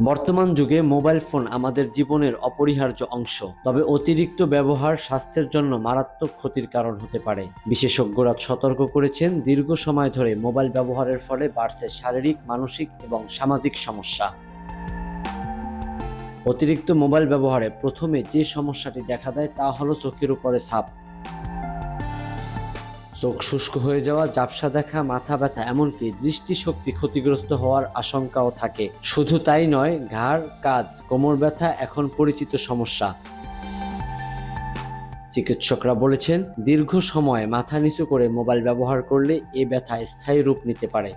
বর্তমান যুগে mobile phone আমাদের জীবনের অপরিহার্য অংশ। তবে অতিরিক্ত ব্যবহার স্বাস্থ্যের জন্য মারাত্মক ক্ষতির কারণ হতে পারে। বিশেষজ্ঞরা সতর্ক করেছেন, দীর্ঘ সময় ধরে মোবাইল ব্যবহারের ফলে বাড়ছে শারীরিক, মানসিক এবং সামাজিক সমস্যা। অতিরিক্ত মোবাইল ব্যবহারে প্রথমে যে সমস্যাটি দেখা দেয় তা হলো চোখের উপরে ছাপ। চোখ শুষ্ক হয়ে যাওয়া, ঝাপসা দেখা, মাথা ব্যথা, এমনকি দৃষ্টিশক্তি ক্ষতিগ্রস্ত হওয়ার আশঙ্কাও থাকে। শুধু তাই নয়, ঘাড়, কাঁধ, কোমর ব্যথা এখন পরিচিত সমস্যা। চিকিৎসকরা বলেছেন, দীর্ঘ সময় মাথা নিচু করে মোবাইল ব্যবহার করলে এ ব্যথা স্থায়ী রূপ নিতে পারে।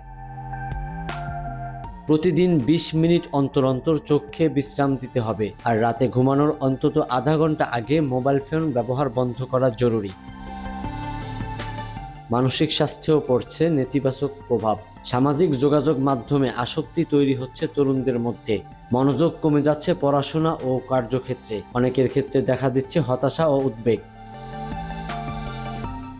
প্রতিদিন ২০ মিনিট অন্তর অন্তর চোখে বিশ্রাম দিতে হবে। আর রাতে ঘুমানোর অন্তত আধা ঘণ্টা আগে মোবাইল ফোন ব্যবহার বন্ধ করা জরুরি। মানসিক স্বাস্থ্যেও পড়ছে নেতিবাচক প্রভাব। সামাজিক যোগাযোগ মাধ্যমে আসক্তি তৈরি হচ্ছে তরুণদের মধ্যে। মনোযোগ কমে যাচ্ছে পড়াশোনা ও কার্যক্ষেত্রে। অনেকের ক্ষেত্রে দেখা দিচ্ছে হতাশা ও উদ্বেগ।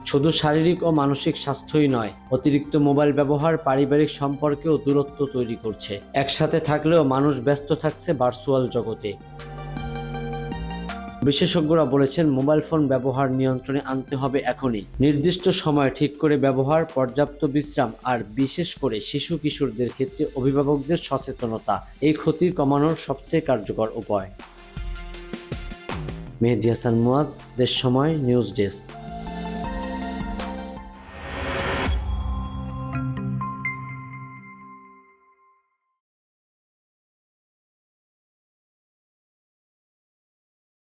শুধু শারীরিক ও মানসিক স্বাস্থ্যই নয়, অতিরিক্ত মোবাইল ব্যবহার, পারিবারিক সম্পর্কেও দূরত্ব তৈরি করছে। একসাথে থাকলেও মানুষ ব্যস্ত থাকছে ভার্চুয়াল জগতে। বিশেষজ্ঞরা বলেছেন, মোবাইল ফোন ব্যবহার নিয়ন্ত্রণে আনতে হবে এখনই। নির্দিষ্ট সময় ঠিক করে ব্যবহার, পর্যাপ্ত বিশ্রাম আর বিশেষ করে শিশু কিশোরদের ক্ষেত্রে অভিভাবকদের সচেতনতা, এই ক্ষতি কমানোর সবচেয়ে কার্যকর উপায়। মেহেদি হাসান মুয়াজ, দেশ সময়, নিউজ ডেস্ক।